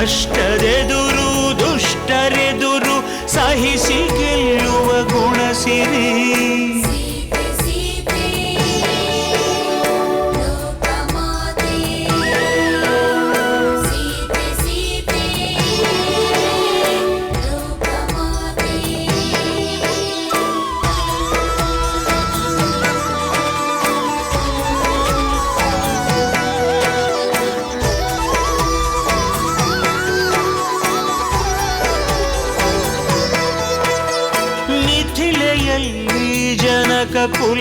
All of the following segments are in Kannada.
ಕಷ್ಟದೆದುರು ದುಷ್ಟರೆದುರು ಸಹಿಸಿ ಗೆಲ್ಲುವ ಗುಣಸಿರಿ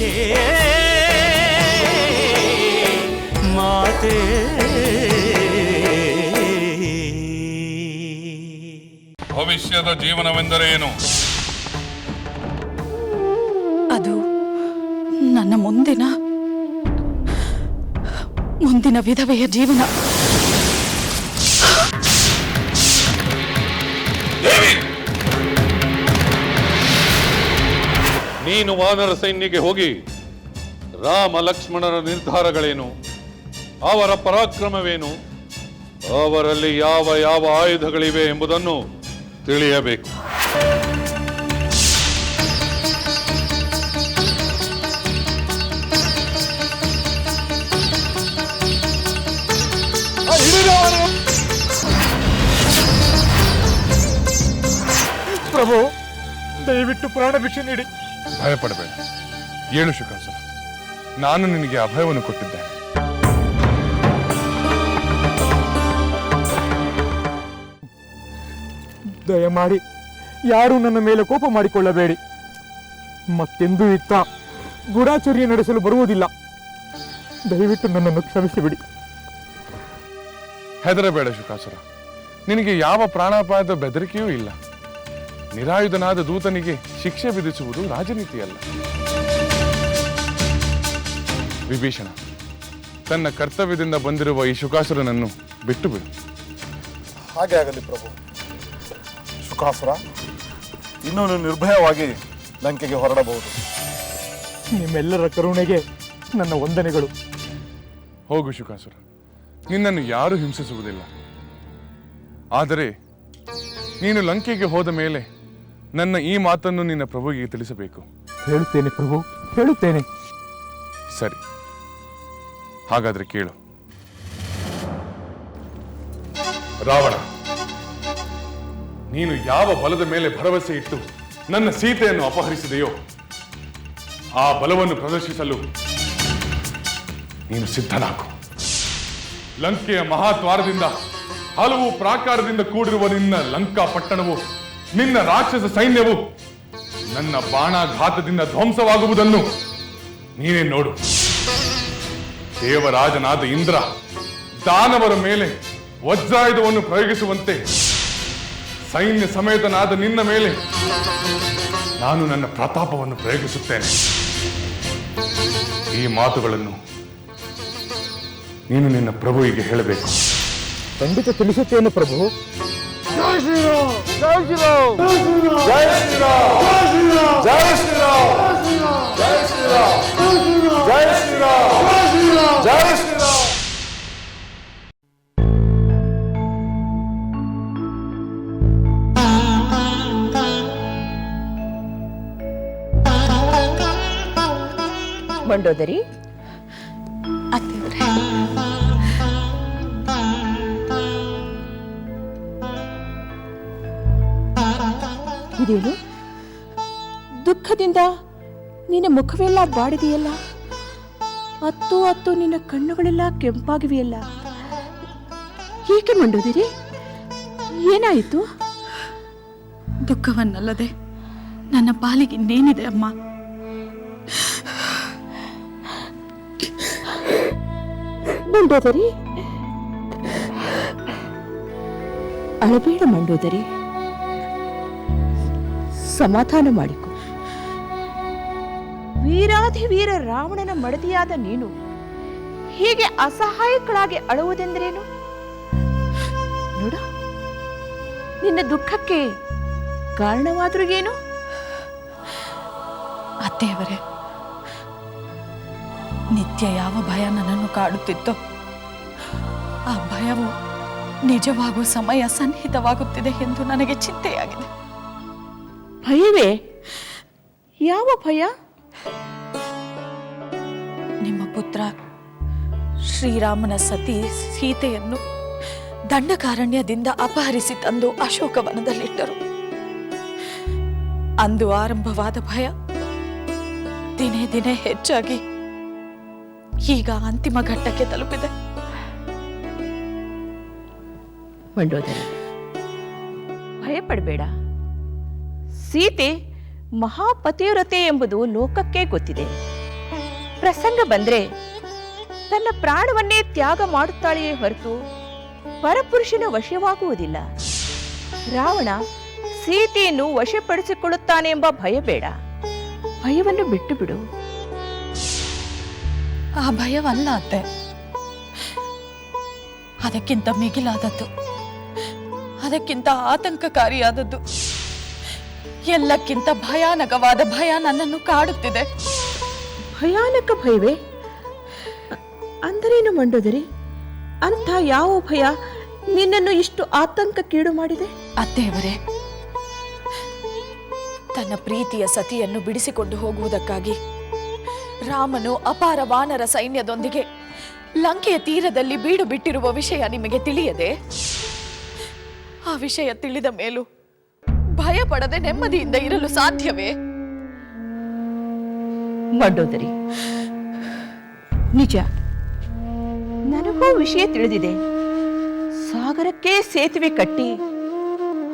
ಸೀತೆ ಮಾತೆ. ಭವಿಷ್ಯದ ಜೀವನವೆಂದರೇನು ಅದು ನನ್ನ ಮುಂದಿನ ಮುಂದಿನ ವಿಧವೆಯ ಜೀವನ. ನೀನು ವಾನರ ಸೈನ್ಯಕ್ಕೆ ಹೋಗಿ ರಾಮ ಲಕ್ಷ್ಮಣರ ನಿರ್ಧಾರಗಳೇನು? ಅವರ ಪರಾಕ್ರಮವೇನು? ಅವರಲ್ಲಿ ಯಾವ ಯಾವ ಆಯುಧಗಳಿವೆ ಎಂಬುದನ್ನು ತಿಳಿಯಬೇಕು. ಪ್ರಭು, ದಯವಿಟ್ಟು ಪ್ರಾಣ ಭಿಕ್ಷೆ ನೀಡಿ. ಭಯಪಡಬೇಡ. ಏಳು ಶುಕಾಸುರ ನಾನು ನಿನಗೆ ಅಭಯವನ್ನು ಕೊಟ್ಟಿದ್ದೇನೆ. ದಯಮಾಡಿ ಯಾರೂ ನನ್ನ ಮೇಲೆ ಕೋಪ ಮಾಡಿಕೊಳ್ಳಬೇಡಿ. ಮತ್ತೆಂದೂ ಇತ್ತ ಗೂಢಾಚರ್ಯ ನಡೆಸಲು ಬರುವುದಿಲ್ಲ. ದಯವಿಟ್ಟು ನನ್ನನ್ನು ಕ್ಷಮಿಸಿಬಿಡಿ. ಹೆದರಬೇಡ ಶುಕಾಸುರ ನಿನಗೆ ಯಾವ ಪ್ರಾಣಾಪಾಯದ ಬೆದರಿಕೆಯೂ ಇಲ್ಲ. ನಿರಾಯುಧನಾದ ದೂತನಿಗೆ ಶಿಕ್ಷೆ ವಿಧಿಸುವುದು ರಾಜನೀತಿಯಲ್ಲ. ವಿಭೀಷಣ ತನ್ನ ಕರ್ತವ್ಯದಿಂದ ಬಂದಿರುವ ಈ ಶುಕಾಸುರನನ್ನು ಬಿಟ್ಟು ಬಿಡು ಹಾಗೆ ಆಗಲಿ ಪ್ರಭು. ಶುಕಾಸುರ ಇನ್ನೂ ನಿರ್ಭಯವಾಗಿ ಲಂಕೆಗೆ ಹೊರಡಬಹುದು. ನಿಮ್ಮೆಲ್ಲರ ಕರುಣೆಗೆ ನನ್ನ ವಂದನೆಗಳು. ಹೋಗು ಶುಕಾಸುರ ನಿನ್ನನ್ನು ಯಾರೂ ಹಿಂಸಿಸುವುದಿಲ್ಲ. ಆದರೆ ನೀನು ಲಂಕೆಗೆ ಹೋದ ಮೇಲೆ ನನ್ನ ಈ ಮಾತನ್ನು ನಿನ್ನ ಪ್ರಭುವಿಗೆ ತಿಳಿಸಬೇಕು. ಹೇಳುತ್ತೇನೆ ಪ್ರಭು ಹೇಳುತ್ತೇನೆ. ಸರಿ. ಹಾಗಾದ್ರೆ ಕೇಳು. ರಾವಣ ನೀನು ಯಾವ ಬಲದ ಮೇಲೆ ಭರವಸೆ ಇಟ್ಟು ನನ್ನ ಸೀತೆಯನ್ನು ಅಪಹರಿಸಿದೆಯೋ ಆ ಬಲವನ್ನು ಪ್ರದರ್ಶಿಸಲು ನೀನು ಸಿದ್ಧನಾಗು. ಲಂಕೆಯ ಮಹಾದ್ವಾರದಿಂದ ಹಲವು ಪ್ರಾಕಾರದಿಂದ ಕೂಡಿರುವ ನಿನ್ನ ಲಂಕಾ ಪಟ್ಟಣವು ನಿನ್ನ ರಾಕ್ಷಸ ಸೈನ್ಯವು ನನ್ನ ಬಾಣಾಘಾತದಿಂದ ಧ್ವಂಸವಾಗುವುದನ್ನು ನೀನೇ ನೋಡು. ದೇವರಾಜನಾದ ಇಂದ್ರ ದಾನವರ ಮೇಲೆ ವಜ್ರಾಯುಧವನ್ನು ಪ್ರಯೋಗಿಸುವಂತೆ ಸೈನ್ಯ ಸಮೇತನಾದ ನಿನ್ನ ಮೇಲೆ ನಾನು ನನ್ನ ಪ್ರತಾಪವನ್ನು ಪ್ರಯೋಗಿಸುತ್ತೇನೆ. ಈ ಮಾತುಗಳನ್ನು ನೀನು ನಿನ್ನ ಪ್ರಭುವಿಗೆ ಹೇಳಬೇಕು. ಖಂಡಿತ ತಿಳಿಸುತ್ತೇನೆ ಪ್ರಭು. జై శ్రీరామ్. జై శ్రీరామ్. జై శ్రీరామ్. జై శ్రీరామ్. జై శ్రీరామ్. జై శ్రీరామ్. మండోదరి ಇದೇನು ದುಃಖದಿಂದ ನಿನ್ನ ಮುಖವೆಲ್ಲ ಬಾಡಿದೆಯಲ್ಲ? ಅತ್ತು ಅತ್ತು ನಿನ್ನ ಕಣ್ಣುಗಳೆಲ್ಲ ಕೆಂಪಾಗಿವೆಯಲ್ಲ? ಏಕೆ ಮಂಡೋದಿರಿ? ಏನಾಯಿತು? ದುಃಖವನ್ನಲ್ಲದೆ ನನ್ನ ಪಾಲಿಗೆ ಇನ್ನೇನಿದೆ ಅಮ್ಮ? ಮಂಡೋದರಿ? ಅಳಬೇಡ ಮಂಡೋದರಿ. ಸಮಾಧಾನ ಮಾಡಿಕೊ. ವೀರಾಧಿವೀರ ರಾವಣನ ಮಡದಿಯಾದ ನೀನು ಹೀಗೆ ಅಸಹಾಯಕಳಾಗಿ ಅಳುವುದೆಂದರೇನು? ನೋಡು, ನಿನ್ನ ದುಃಖಕ್ಕೆ ಕಾರಣವಾದರೂ ಏನು? ಅತ್ತೆಯವರೇ, ನಿತ್ಯ ಯಾವ ಭಯ ನನ್ನನ್ನು ಕಾಡುತ್ತಿತ್ತೋ, ಆ ಭಯವು ನಿಜವಾಗುವ ಸಮಯ ಸನ್ನಿಹಿತವಾಗುತ್ತಿದೆ ಎಂದು ನನಗೆ ಚಿಂತೆಯಾಗಿದೆ. ಭಯವೇ? ಯಾವ ಭಯ? ನಿಮ್ಮ ಪುತ್ರ ಶ್ರೀರಾಮನ ಸತಿ ಸೀತೆಯನ್ನು ದಂಡಕಾರಣ್ಯದಿಂದ ಅಪಹರಿಸಿ ತಂದು ಅಶೋಕವನದಲ್ಲಿಟ್ಟರು. ಅಂದು ಆರಂಭವಾದ ಭಯ ದಿನೇ ದಿನೇ ಹೆಚ್ಚಾಗಿ ಈಗ ಅಂತಿಮ ಘಟ್ಟಕ್ಕೆ ತಲುಪಿದೆ. ಭಯ ಭಯಪಡಬೇಡ. ಸೀತೆ ಮಹಾಪತಿವ್ರತೆ ಎಂಬುದು ಲೋಕಕ್ಕೆ ಗೊತ್ತಿದೆ. ಪ್ರಸಂಗ ಬಂದ್ರೆ ತನ್ನ ಪ್ರಾಣವನ್ನೇ ತ್ಯಾಗ ಮಾಡುತ್ತಾಳೆಯೇ ಹೊರತು ಪರಪುರುಷನ ವಶವಾಗುವುದಿಲ್ಲ. ರಾವಣ ಸೀತೆಯನ್ನು ವಶಪಡಿಸಿಕೊಳ್ಳುತ್ತಾನೆ ಎಂಬ ಭಯ ಬೇಡ. ಭಯವನ್ನು ಬಿಟ್ಟು ಬಿಡು ಆ ಭಯವಲ್ಲ ಅತ್ತೆ. ಅದಕ್ಕಿಂತ ಮಿಗಿಲಾದದ್ದು. ಅದಕ್ಕಿಂತ ಆತಂಕಕಾರಿಯಾದದ್ದು. ಎಲ್ಲಕ್ಕಿಂತ ಭಯಾನಕವಾದ ಭಯ ನನ್ನನ್ನು ಕಾಡುತ್ತಿದೆ. ಭಯಾನಕ ಭಯವೇ? ಅಂದರೇನು ಮಂಡೋದರಿ? ಅಂತ ಯಾವ ಭಯ ನಿನ್ನನ್ನು ಇಷ್ಟು ಆತಂಕಕ್ಕೀಡು ಮಾಡಿದೆ? ಅತ್ತೆಯವರೇ ತನ್ನ ಪ್ರೀತಿಯ ಸತಿಯನ್ನು ಬಿಡಿಸಿಕೊಂಡು ಹೋಗುವುದಕ್ಕಾಗಿ ರಾಮನು ಅಪಾರ ವಾನರ ಸೈನ್ಯದೊಂದಿಗೆ ಲಂಕೆಯ ತೀರದಲ್ಲಿ ಬೀಡು ಬಿಟ್ಟಿರುವ ವಿಷಯ ನಿಮಗೆ ತಿಳಿಯದೆ ಆ ವಿಷಯ ತಿಳಿದ ಮೇಲೂ ಭಯ ಪಡದೆ ನೆಮ್ಮದಿಯಿಂದ ಇರಲು ಸಾಧ್ಯವೇ? ಮಂಡೋದರಿ ನಿಜ. ನನಗೂ ವಿಷಯ ತಿಳಿದಿದೆ. ಸಾಗರಕ್ಕೆ ಸೇತುವೆ ಕಟ್ಟಿ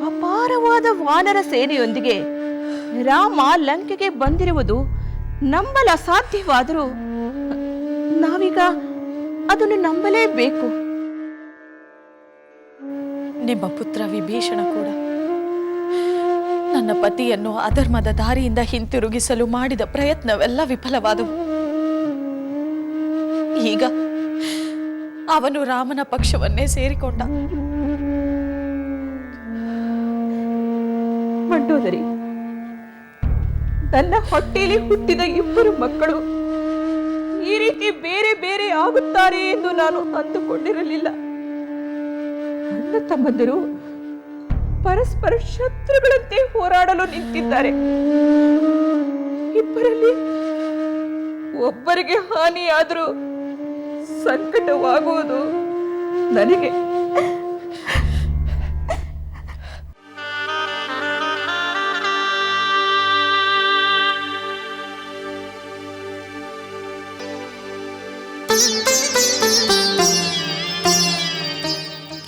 ಅಪಾರವಾದ ವಾನರ ಸೇನೆಯೊಂದಿಗೆ ರಾಮ ಲಂಕೆಗೆ ಬಂದಿರುವುದು ನಂಬಲ ಅಸಾಧ್ಯವಾದರೂ ನಾವೀಗ ಅದನ್ನು ನಂಬಲೇಬೇಕು. ನಿಮ್ಮ ಪುತ್ರ ವಿಭೀಷಣ ಕೂಡ ನನ್ನ ಪತಿಯನ್ನು ಅಧರ್ಮದ ದಾರಿಯಿಂದ ಹಿಂತಿರುಗಿಸಲು ಮಾಡಿದ ಪ್ರಯತ್ನವೆಲ್ಲ ವಿಫಲವಾದವು. ಈಗ ಅವನು ರಾಮನ ಪಕ್ಷವನ್ನೇ ಸೇರಿಕೊಂಡ. ಮಂಡೋದರಿ, ನನ್ನ ಹೊಟ್ಟೆಯಲ್ಲಿ ಹುಟ್ಟಿದ ಇಬ್ಬರು ಮಕ್ಕಳು ಈ ರೀತಿ ಬೇರೆ ಬೇರೆ ಆಗುತ್ತಾರೆ ಎಂದು ನಾನು ಅಂದುಕೊಂಡಿರಲಿಲ್ಲ. ನನ್ನ ತಮ್ಮಂದಿರು ಪರಸ್ಪರ ಶತ್ರುಗಳಂತೆ ಹೋರಾಡಲು ನಿಂತಿದ್ದಾರೆ. ಇಬ್ಬರಲ್ಲಿ ಒಬ್ಬರಿಗೆ ಹಾನಿಯಾದರೂ ಸಂಕಟವಾಗುವುದು ನನಗೆ.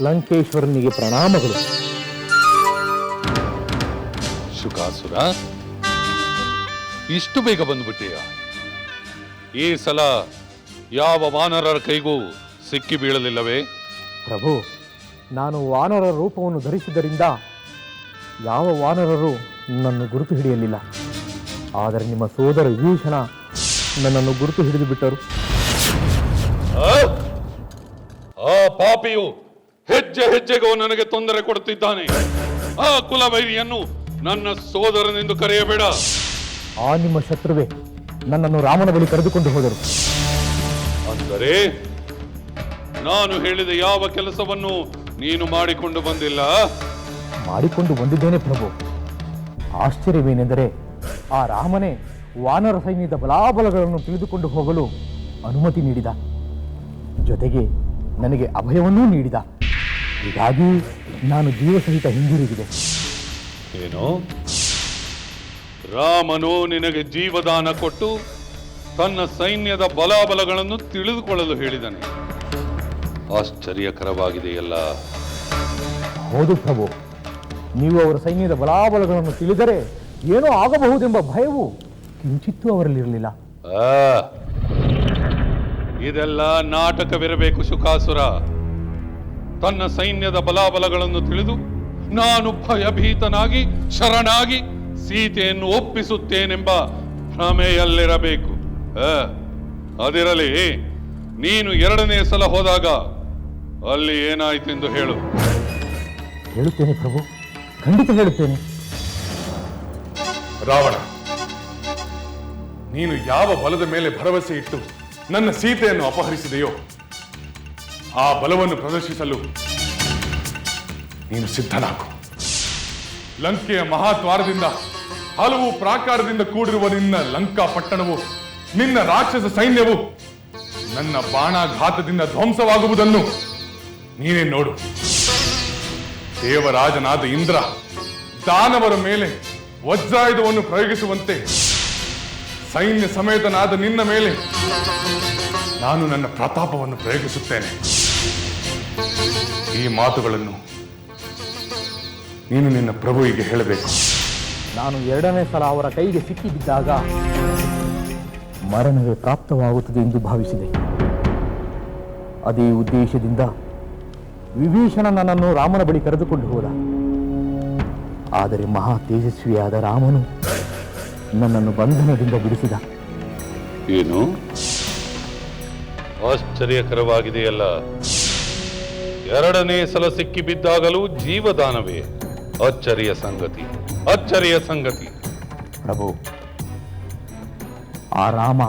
ಲಂಕೇಶ್ವರನಿಗೆ ಪ್ರಣಾಮಗಳು. ಶುಕಾಸುರ ಇಷ್ಟು ಬೇಗ ಬಂದ್ಬಿಟ್ಟೀಯ? ಈ ಸಲ ಯಾವ ವಾನರರ ಕೈಗೂ ಸಿಕ್ಕಿ ಬೀಳಲಿಲ್ಲವೇ? ಪ್ರಭು ನಾನು ವಾನರ ರೂಪವನ್ನು ಧರಿಸಿದ್ದರಿಂದ ಯಾವ ವಾನರರು ನನ್ನನ್ನು ಗುರುತು ಹಿಡಿಯಲಿಲ್ಲ. ಆದರೆ ನಿಮ್ಮ ಸೋದರ ವಿಭೀಷಣ ನನ್ನನ್ನು ಗುರುತು ಹಿಡಿದು ಬಿಟ್ಟರು. ಆ? ಆ ಪಾಪಿಯು ಹೆಜ್ಜೆ ಹೆಜ್ಜೆಗೂ ನನಗೆ ತೊಂದರೆ ಕೊಡುತ್ತಿದ್ದಾನೆ. ಆ ಕುಲವೈರಿಯನ್ನು ನನ್ನ ಸೋದರನೆಂದು ಕರೆಯಬೇಡ. ಆ ನಿಮ್ಮ ಶತ್ರುವೆ ನನ್ನನ್ನು ರಾಮನ ಬಳಿ ಕರೆದುಕೊಂಡು ಹೋದರು. ಅಂದರೆ ನಾನು ಹೇಳಿದ ಯಾವ ಕೆಲಸವನ್ನು ನೀನು ಮಾಡಿಕೊಂಡು ಬಂದಿಲ್ಲ? ಮಾಡಿಕೊಂಡು ಬಂದಿದ್ದೇನೆ ಪ್ರಭು. ಆಶ್ಚರ್ಯವೇನೆಂದರೆ ಆ ರಾಮನೇ ವಾನರ ಸೈನ್ಯದ ಬಲಾಬಲಗಳನ್ನು ತಿಳಿದುಕೊಂಡು ಹೋಗಲು ಅನುಮತಿ ನೀಡಿದ. ಜೊತೆಗೆ ನನಗೆ ಅಭಯವನ್ನೂ ನೀಡಿದ. ಹೀಗಾಗಿ ನಾನು ಜೀವಸಹಿತ ಹಿಂದಿರುಗಿದೆ. ಏನು? ರಾಮನು ನಿನಗೆ ಜೀವದಾನ ಕೊಟ್ಟು ತನ್ನ ಸೈನ್ಯದ ಬಲಾಬಲಗಳನ್ನು ತಿಳಿದುಕೊಳ್ಳಲು ಹೇಳಿದನು. ಆಶ್ಚರ್ಯಕರವಾಗಿದೆಯಲ್ಲ? ಹೌದು ಪ್ರಭು. ನೀವು ಅವರ ಸೈನ್ಯದ ಬಲಾಬಲಗಳನ್ನು ತಿಳಿದರೆ ಏನೋ ಆಗಬಹುದೆಂಬ ಭಯವು ಕಿಂಚಿತ್ತೂ ಅವರಲ್ಲಿರಲಿಲ್ಲ. ಆ, ಇದೆಲ್ಲ ನಾಟಕವಿರಬೇಕು ಶುಕಾಸುರ ತನ್ನ ಸೈನ್ಯದ ಬಲಾಬಲಗಳನ್ನು ತಿಳಿದು ನಾನು ಭಯಭೀತನಾಗಿ ಶರಣಾಗಿ ಸೀತೆಯನ್ನು ಒಪ್ಪಿಸುತ್ತೇನೆಂಬ ಭ್ರಮೆಯಲ್ಲಿರಬೇಕು. ಆ, ಅದಿರಲಿ ನೀನು ಎರಡನೇ ಸಲ ಹೋದಾಗ ಅಲ್ಲಿ ಏನಾಯ್ತೆಂದು ಹೇಳು. ಹೇಳುತ್ತೇನೆ ಪ್ರಭು ಖಂಡಿತ ಹೇಳುತ್ತೇನೆ. ರಾವಣ ನೀನು ಯಾವ ಬಲದ ಮೇಲೆ ಭರವಸೆ ಇಟ್ಟು ನನ್ನ ಸೀತೆಯನ್ನು ಅಪಹರಿಸಿದೆಯೋ ಆ ಬಲವನ್ನು ಪ್ರದರ್ಶಿಸಲು ನೀನು ಸಿದ್ಧನಾಗು. ಲಂಕೆಯ ಮಹಾದ್ವಾರದಿಂದ ಹಲವು ಪ್ರಾಕಾರದಿಂದ ಕೂಡಿರುವ ನಿನ್ನ ಲಂಕಾ ಪಟ್ಟಣವು, ನಿನ್ನ ರಾಕ್ಷಸ ಸೈನ್ಯವು ನನ್ನ ಬಾಣಾಘಾತದಿಂದ ಧ್ವಂಸವಾಗುವುದನ್ನು ನೀನೇ ನೋಡು. ದೇವರಾಜನಾದ ಇಂದ್ರ ದಾನವರ ಮೇಲೆ ವಜ್ರಾಯುಧವನ್ನು ಪ್ರಯೋಗಿಸುವಂತೆ ಸೈನ್ಯ ಸಮೇತನಾದ ನಿನ್ನ ಮೇಲೆ ನಾನು ನನ್ನ ಪ್ರತಾಪವನ್ನು ಪ್ರಯೋಗಿಸುತ್ತೇನೆ. ಈ ಮಾತುಗಳನ್ನು ನೀನು ನಿನ್ನ ಪ್ರಭುವಿಗೆ ಹೇಳಬೇಕು. ನಾನು ಎರಡನೇ ಸಲ ಅವರ ಕೈಗೆ ಸಿಕ್ಕಿಬಿದ್ದಾಗ ಮರಣವೇ ಪ್ರಾಪ್ತವಾಗುತ್ತದೆ ಎಂದು ಭಾವಿಸಿದೆ. ಅದೇ ಉದ್ದೇಶದಿಂದ ವಿಭೀಷಣ ನನ್ನನ್ನು ರಾಮನ ಬಳಿ ಕರೆದುಕೊಂಡು ಹೋದ. ಆದರೆ ಮಹಾ ತೇಜಸ್ವಿಯಾದ ರಾಮನು ನನ್ನನ್ನು ಬಂಧನದಿಂದ ಬಿಡಿಸಿದ. ಏನು? ಆಶ್ಚರ್ಯಕರವಾಗಿದೆಯಲ್ಲ. ಎರಡನೇ ಸಲ ಸಿಕ್ಕಿಬಿದ್ದಾಗಲೂ ಜೀವದಾನವೇ? ಅಚ್ಚರಿಯ ಸಂಗತಿ ಅಚ್ಚರಿಯ ಸಂಗತಿ. ಪ್ರಭು ಆ ರಾಮ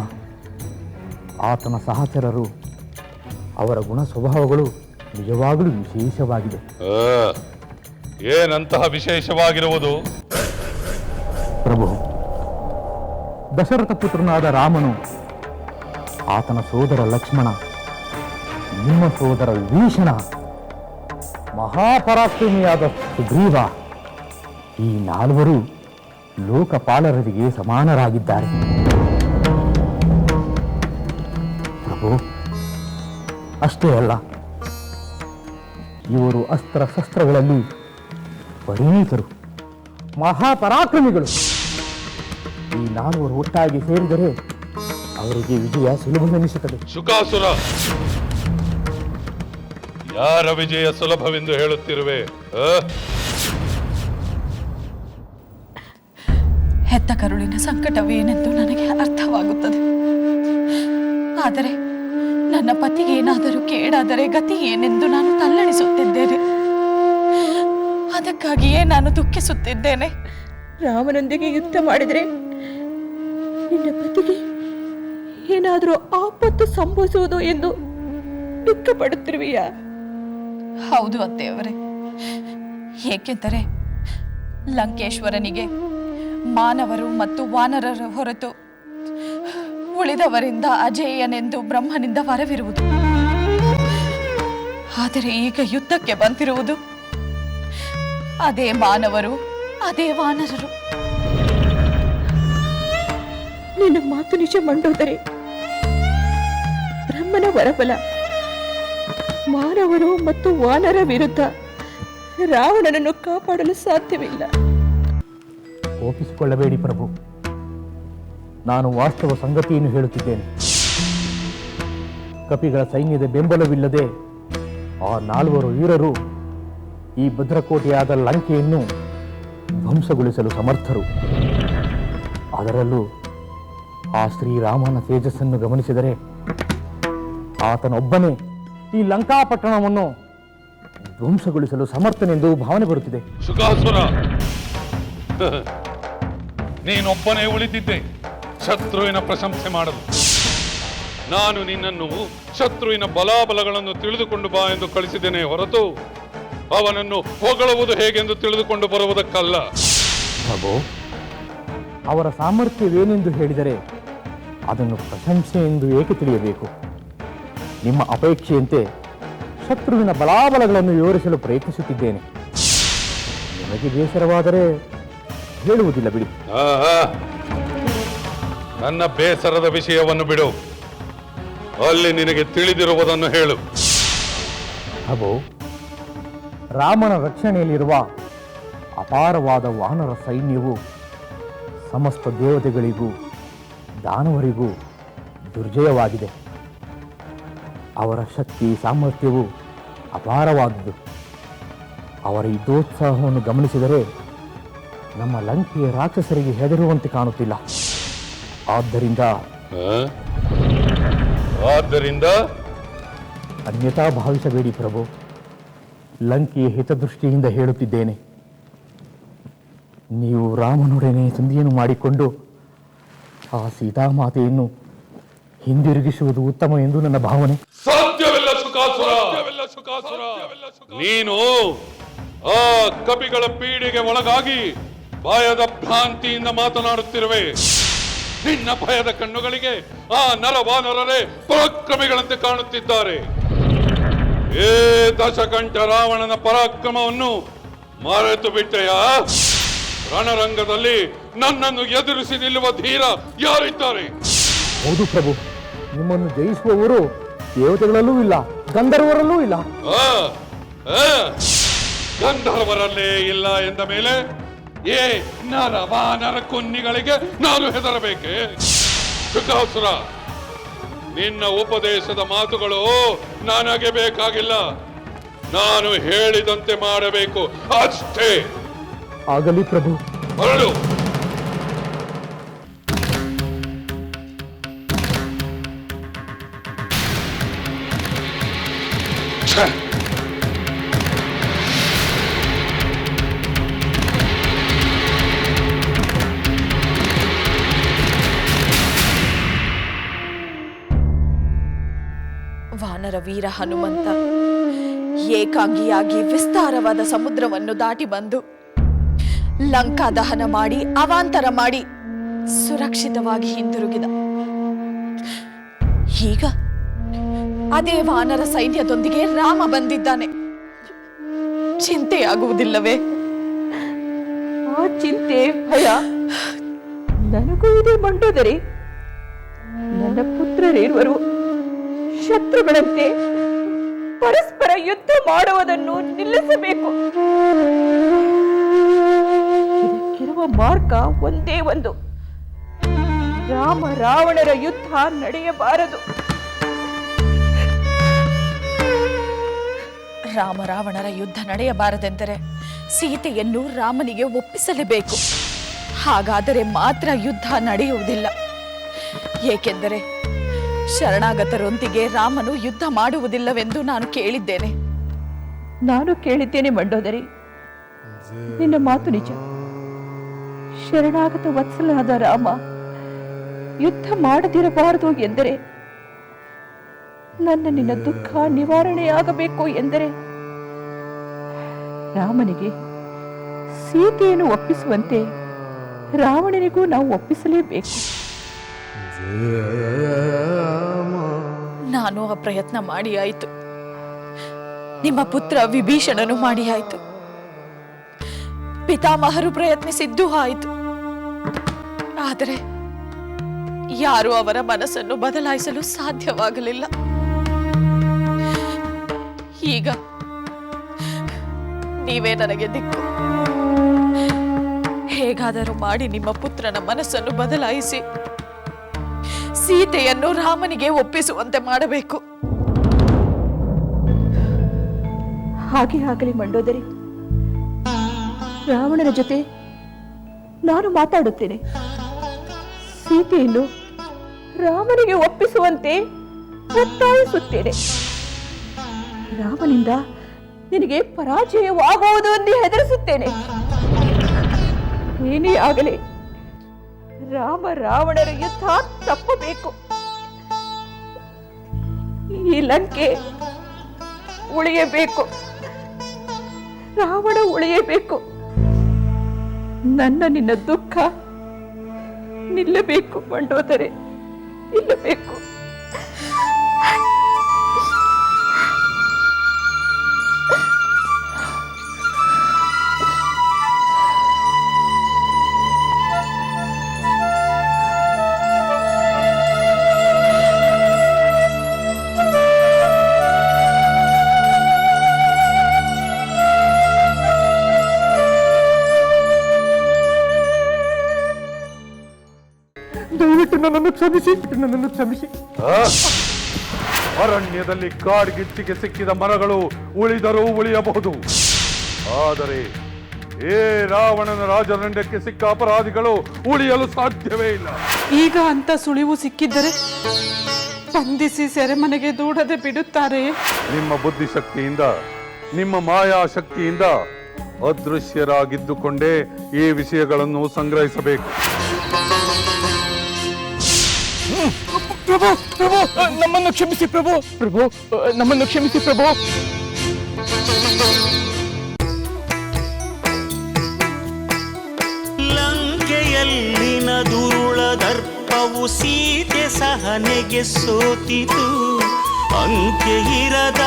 ಆತನ ಸಹಚರರು ಅವರ ಗುಣ ಸ್ವಭಾವಗಳು ನಿಜವಾಗಲೂ ವಿಶೇಷವಾಗಿದೆ. ಏನಂತಹ ವಿಶೇಷವಾಗಿರುವುದು? ಪ್ರಭು ದಶರಥ ಪುತ್ರನಾದ ರಾಮನು ಆತನ ಸೋದರ ಲಕ್ಷ್ಮಣ ನಿಮ್ಮ ಸೋದರ ವಿಭೀಷಣ ಮಹಾಪರಾಕ್ರಮಿಯಾದ ಸುಗ್ರೀವ ಈ ನಾಲ್ವರು ಲೋಕಪಾಲರರಿಗೆ ಸಮಾನರಾಗಿದ್ದಾರೆ. ಪ್ರಭು, ಅಷ್ಟೇ ಅಲ್ಲ, ಇವರು ಅಸ್ತ್ರ ಶಸ್ತ್ರಗಳಲ್ಲಿ ಪರಿಣಿತರು, ಮಹಾಪರಾಕ್ರಮಿಗಳು. ಈ ನಾಲ್ವರು ಒಟ್ಟಾಗಿ ಸೇರಿದರೆ ಅವರಿಗೆ ವಿಜಯ ಸುಲಭವೆನಿಸುತ್ತದೆ. ಶುಕಾಸುರ, ಯಾರ ವಿಜಯ ಸುಲಭವೆಂದು ಹೇಳುತ್ತಿರುವೆ? ಹೆತ್ತ ಕರುಳಿನ ಸಂಕಟವೇನೆಂದು ನನಗೆ ಅರ್ಥವಾಗುತ್ತದೆ. ಆದರೆ ನನ್ನ ಪತಿಗೆ ಏನಾದರೂ ಕೇಡಾದರೆ ಗತಿ ಏನೆಂದು ನಾನು ತಲ್ಲಣಿಸುತ್ತಿದ್ದೇನೆ. ಅದಕ್ಕಾಗಿಯೇ ನಾನು ದುಃಖಿಸುತ್ತಿದ್ದೇನೆ. ರಾಮನೊಂದಿಗೆ ಯುದ್ಧ ಮಾಡಿದರೆ ನಿನ್ನ ಪತಿಗೆ ಏನಾದರೂ ಆಪತ್ತು ಸಂಭವಿಸುವುದು ಎಂದು ದುಃಖ ಪಡುತ್ತಿರುವೆಯಾ ಹೌದು ಅತ್ತೆಯವರೇ. ಏಕೆಂದರೆ ಲಂಕೇಶ್ವರನಿಗೆ ಮಾನವರು ಮತ್ತು ವಾನರರ ಹೊರತು ಉಳಿದವರಿಂದ ಅಜೇಯನೆಂದು ಬ್ರಹ್ಮನಿಂದ ವರವಿರುವುದು. ಆದರೆ ಈಗ ಯುದ್ಧಕ್ಕೆ ಬಂದಿರುವುದು. ಅದೇ ಮಾನವರು, ಅದೇ ವಾನರರು. ನಿನ್ನ ಮಾತು ನಿಜ ಮಂಡೋದರೆ. ಬ್ರಹ್ಮನ ವರಬಲ. ಮಾನವರು ಮತ್ತು ವಾನರ ವಿರುದ್ಧ ರಾವಣನನ್ನು ಕಾಪಾಡಲು ಸಾಧ್ಯವಿಲ್ಲ. ಕೋಪಿಸಿಕೊಳ್ಳಬೇಡಿ ಪ್ರಭು. ನಾನು ವಾಸ್ತವ ಸಂಗತಿಯನ್ನು ಹೇಳುತ್ತಿದ್ದೇನೆ. ಕಪಿಗಳ ಸೈನ್ಯದ ಬೆಂಬಲವಿಲ್ಲದೆ ಆ ನಾಲ್ವರು ವೀರರು ಈ ಭದ್ರಕೋಟೆಯಾದ ಲಂಕೆಯನ್ನು ಧ್ವಂಸಗೊಳಿಸಲು ಸಮರ್ಥರು. ಅದರಲ್ಲೂ ಆ ಶ್ರೀರಾಮನ ತೇಜಸ್ಸನ್ನು ಗಮನಿಸಿದರೆ ಆತನೊಬ್ಬನೇ ಈ ಲಂಕಾಪಟ್ಟಣವನ್ನು ಧ್ವಂಸಗೊಳಿಸಲು ಸಮರ್ಥನೆಂದು ಭಾವನೆ ಬರುತ್ತಿದೆ. ನೀನೊಬ್ಬನೇ ಉಳಿದಿದ್ದೆ. ಶತ್ರುವಿನ ಪ್ರಶಂಸೆ ಮಾಡಲು. ನಾನು ನಿನ್ನನ್ನು ಶತ್ರುವಿನ ಬಲಾಬಲಗಳನ್ನು ತಿಳಿದುಕೊಂಡು ಬಾ ಎಂದು ಕಳಿಸಿದ್ದೇನೆ ಹೊರತು ಅವನನ್ನು ಹೊಗಳುವುದು ಹೇಗೆಂದು ತಿಳಿದುಕೊಂಡು ಬರುವುದಕ್ಕಲ್ಲ. ಅವರ ಸಾಮರ್ಥ್ಯವೇನೆಂದು ಹೇಳಿದರೆ ಅದನ್ನು ಪ್ರಶಂಸೆ ಎಂದು ಏಕೆ ತಿಳಿಯಬೇಕು? ನಿಮ್ಮ ಅಪೇಕ್ಷೆಯಂತೆ ಶತ್ರುವಿನ ಬಲಾಬಲಗಳನ್ನು ವಿವರಿಸಲು ಪ್ರಯತ್ನಿಸುತ್ತಿದ್ದೇನೆ. ನಿಮಗೆ ಬೇಸರವಾದರೆ ಹೇಳುವುದಿಲ್ಲ ಬಿಡಿ. ಆಹಾ. ನನ್ನ ಬೇಸರದ ವಿಷಯವನ್ನು ಬಿಡು. ಅಲ್ಲಿ ನಿನಗೆ ತಿಳಿದಿರುವುದನ್ನು ಹೇಳು. ಅಬು ರಾಮನ ರಕ್ಷಣೆಯಲ್ಲಿರುವ ಅಪಾರವಾದ ವಾನರ ಸೈನ್ಯವು ಸಮಸ್ತ ದೇವತೆಗಳಿಗೂ ದಾನವರಿಗೂ ದುರ್ಜಯವಾಗಿದೆ. ಅವರ ಶಕ್ತಿ ಸಾಮರ್ಥ್ಯವು ಅಪಾರವಾದುದು. ಅವರ ಯುದ್ಧೋತ್ಸಾಹವನ್ನು ಗಮನಿಸಿದರೆ ನಮ್ಮ ಲಂಕೆಯ ರಾಕ್ಷಸರಿಗೆ ಹೆದರುವಂತೆ ಕಾಣುತ್ತಿಲ್ಲ. ಆದ್ದರಿಂದ ಆದ್ದರಿಂದ? ಅನ್ಯತಾ ಭಾವಿಸಬೇಡಿ ಪ್ರಭು. ಲಂಕೆಯ ಹಿತದೃಷ್ಟಿಯಿಂದ ಹೇಳುತ್ತಿದ್ದೇನೆ. ನೀವು ರಾಮನೊಡನೆ ಸಂಧಿಯನ್ನು ಮಾಡಿಕೊಂಡು ಆ ಸೀತಾಮಾತೆಯನ್ನು ಹಿಂದಿರುಗಿಸುವುದು ಉತ್ತಮ ಎಂದು ನನ್ನ ಭಾವನೆ. ಸಾಧ್ಯವಿಲ್ಲ ಸುಖಾಸುರ! ನೀನು ಆ ಕಪಿಗಳ ಪೀಡೆಗೆ ಒಳಗಾಗಿ ಭಯದ ಭ್ರಾಂತಿಯಿಂದ ಮಾತನಾಡುತ್ತಿರುವೆ. ನಿನ್ನ ಭಯದ ಕಣ್ಣುಗಳಿಗೆ ಆ ನರವಾನರರೇ ಪರಾಕ್ರಮಿಗಳಂತೆ ಕಾಣುತ್ತಿದ್ದಾರೆ. ಏ ದಶಕಂಠ ರಾವಣನ ಪರಾಕ್ರಮವನ್ನು ಮರೆತು ಬಿಟ್ಟೆಯಾ? ರಣರಂಗದಲ್ಲಿ ನನ್ನನ್ನು ಎದುರಿಸಿ ನಿಲ್ಲುವ ಧೀರ ಯಾರಿದ್ದಾರೆ? ಹೌದು ಪ್ರಭು ನಿಮ್ಮನ್ನು ಜಯಿಸುವವರು ದೇವತೆಗಳಲ್ಲೂ ಇಲ್ಲ ಗಂಧರ್ವರಲ್ಲೂ ಇಲ್ಲ. ಗಂಧರ್ವರಲ್ಲೇ ಇಲ್ಲ ಎಂದ ಮೇಲೆ ಏ ನರ ವಾನರ ಕುನ್ನಿಗಳಿಗೆ ನಾನು ಹೆದರಬೇಕೆ? ಶುಕಾಸುರ ನಿನ್ನ ಉಪದೇಶದ ಮಾತುಗಳು ನನಗೆ ಬೇಕಾಗಿಲ್ಲ. ನಾನು ಹೇಳಿದಂತೆ ಮಾಡಬೇಕು. ಅಷ್ಟೇ. ಆಗಲಿ ಪ್ರಭು. ಹೊರಡು. ವೀರ ಹನುಮಂತ. ಏಕಾಂಗಿಯಾಗಿ ವಿಸ್ತಾರವಾದ ಸಮುದ್ರವನ್ನು ದಾಟಿ ಬಂದು ಲಂಕಾ ದಹನ ಮಾಡಿ, ಅವಾಂತರ ಮಾಡಿ ಸುರಕ್ಷಿತವಾಗಿ ಹಿಂದಿರುಗಿದ. ಈಗ ಅದೇ ವಾನರ ಸೈನ್ಯದೊಂದಿಗೆ ರಾಮ ಬಂದಿದ್ದಾನೆ. ಚಿಂತೆಯಾಗುವುದಿಲ್ಲವೇ? ಆ ಚಿಂತೆ ಭಯ. ನನಗೂ ಇದೆ ಮಂಡೋದರಿ. ನನ್ನ ಪುತ್ರರಿರುವರು. ಶತ್ರುಗಳಂತೆ ಪರಸ್ಪರ ಯುದ್ಧ ಮಾಡುವುದನ್ನು ನಿಲ್ಲಿಸಬೇಕು. ಇದಕ್ಕಿರುವ ಮಾರ್ಗ ಒಂದೇ ಒಂದು. ರಾಮ ರಾವಣರ ಯುದ್ಧ ನಡೆಯಬಾರದು. ರಾಮ ರಾವಣರ ಯುದ್ಧ ನಡೆಯಬಾರದೆಂದರೆ ಸೀತೆಯನ್ನು ರಾಮನಿಗೆ ಒಪ್ಪಿಸಲೇಬೇಕು. ಹಾಗಾದರೆ ಮಾತ್ರ ಯುದ್ಧ ನಡೆಯುವುದಿಲ್ಲ. ಏಕೆಂದರೆ ಶರಣಾಗತರೊಂದಿಗೆ ರಾಮನು ಯುದ್ಧ ಮಾಡುವುದಿಲ್ಲವೆಂದು ನಾನು ಕೇಳಿದ್ದೇನೆ. ನಾನು ಕೇಳಿದ್ದೇನೆ ಮಂಡೋದರಿ. ನಿನ್ನ ಮಾತು ನಿಜ. ಶರಣಾಗತ ವತ್ಸಲಾದ ರಾಮ ಯುದ್ಧ ಮಾಡದಿರಬಾರದು ಎಂದರೆ, ನನ್ನ ನಿನ್ನ ದುಃಖ ನಿವಾರಣೆಯಾಗಬೇಕು ಎಂದರೆ, ರಾಮನಿಗೆ ಸೀತೆಯನ್ನು ಒಪ್ಪಿಸುವಂತೆ ರಾವಣನಿಗೂ ನಾವು ಒಪ್ಪಿಸಲೇಬೇಕು. ನಾನು ಆ ಪ್ರಯತ್ನ ಮಾಡಿ ಆಯ್ತು. ನಿಮ್ಮ ಪುತ್ರ ವಿಭೀಷಣನು ಮಾಡಿ ಆಯ್ತು. ಪಿತಾಮಹರು ಪ್ರಯತ್ನಿಸಿದ್ದು ಆಯ್ತು. ಆದರೆ ಯಾರು ಅವರ ಮನಸ್ಸನ್ನು ಬದಲಾಯಿಸಲು ಸಾಧ್ಯವಾಗಲಿಲ್ಲ. ಈಗ ನೀವೇ ನನಗೆ ದಿಕ್ಕು. ಹೇಗಾದರೂ ಮಾಡಿ ನಿಮ್ಮ ಪುತ್ರನ ಮನಸ್ಸನ್ನು ಬದಲಾಯಿಸಿ. ಸೀತೆಯನ್ನು ರಾಮನಿಗೆ ಒಪ್ಪಿಸುವಂತೆ ಮಾಡಬೇಕು. ಹಾಗೆ ಆಗಲಿ ಮಂಡೋದರಿ. ರಾವಣನ ಜೊತೆ ನಾನು ಮಾತಾಡುತ್ತೇನೆ. ಸೀತೆಯನ್ನು ರಾಮನಿಗೆ ಒಪ್ಪಿಸುವಂತೆ ಒತ್ತಾಯಿಸುತ್ತೇನೆ. ರಾಮನಿಂದ ನಿನಗೆ ಪರಾಜಯವಾಗುವುದು ಎಂದು ಹೆದರಿಸುತ್ತೇನೆ. ಏನೇ ಆಗಲಿ ರಾಮ ರಾವಣರ ಯುದ್ಧ ತಪ್ಪಬೇಕು. ಈ ಲಂಕೆ ಉಳಿಯಬೇಕು. ರಾವಣ ಉಳಿಯಬೇಕು. ನನ್ನ ನಿನ್ನ ದುಃಖ ನಿಲ್ಲಬೇಕು ಮಂಡೋದರೆ ನಿಲ್ಲಬೇಕು. ನನ್ನನ್ನು ಕ್ಷಮಿಸಿ ನನ್ನನ್ನು ಕ್ಷಮಿಸಿ? ಅರಣ್ಯದಲ್ಲಿ ಕಾಡ್ಗಿಚ್ಚಿಗೆ ಸಿಕ್ಕಿದ ಮರಗಳು ಉಳಿದರೂ ಉಳಿಯಬಹುದು. ಆದರೆ ಏ ರಾವಣನ ರಾಜದಂಡಕ್ಕೆ ಸಿಕ್ಕ ಅಪರಾಧಿಗಳು ಉಳಿಯಲು ಸಾಧ್ಯವೇ ಇಲ್ಲ. ಈಗ ಅಂತ ಸುಳಿವು ಸಿಕ್ಕಿದ್ದರೆ ಬಂಧಿಸಿ ಸೆರೆಮನೆಗೆ ದೂಡದೆ ಬಿಡುತ್ತಾರೆ ನಿಮ್ಮ ಬುದ್ಧಿಶಕ್ತಿಯಿಂದ ನಿಮ್ಮ ಮಾಯಾ ಶಕ್ತಿಯಿಂದ ಅದೃಶ್ಯರಾಗಿದ್ದುಕೊಂಡೇ ಈ ವಿಷಯಗಳನ್ನು ಸಂಗ್ರಹಿಸಬೇಕು. ಪ್ರಭು ಪ್ರಭು ನಮ್ಮನ್ನು ಕ್ಷಮಿಸಿ ಪ್ರಭು. ಪ್ರಭು ನಮ್ಮನ್ನು ಕ್ಷಮಿಸಿ ಪ್ರಭು. ಲಂಕೆಯಲ್ಲಿನ ದುರುಳ ದರ್ಪವು ಸೀತೆ ಸಹನೆಗೆ ಸೋತಿತು. ಅಂತ್ಯ ಇರದ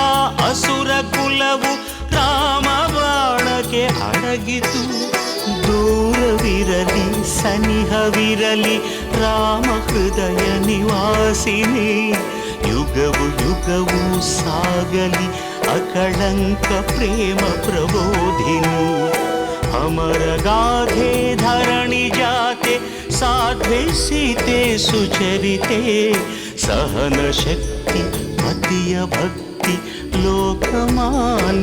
ಅಸುರ ಕುಲವು ರಾಮ ಬಾಣಕ್ಕೆ ಅಡಗಿತು. ದೂರವಿರಲಿ, ಸನಿಹವಿರಲಿ రామ హృదయ నివాసిని యుగవు యుగవు సాగలి అకళంక ప్రేమ ప్రబోధిని. అమర గాధే ధరణి జాతే సాధ్వే సీతే సుచరితే. సహన శక్తి అతియ భక్తి లోకమాన్యవందితే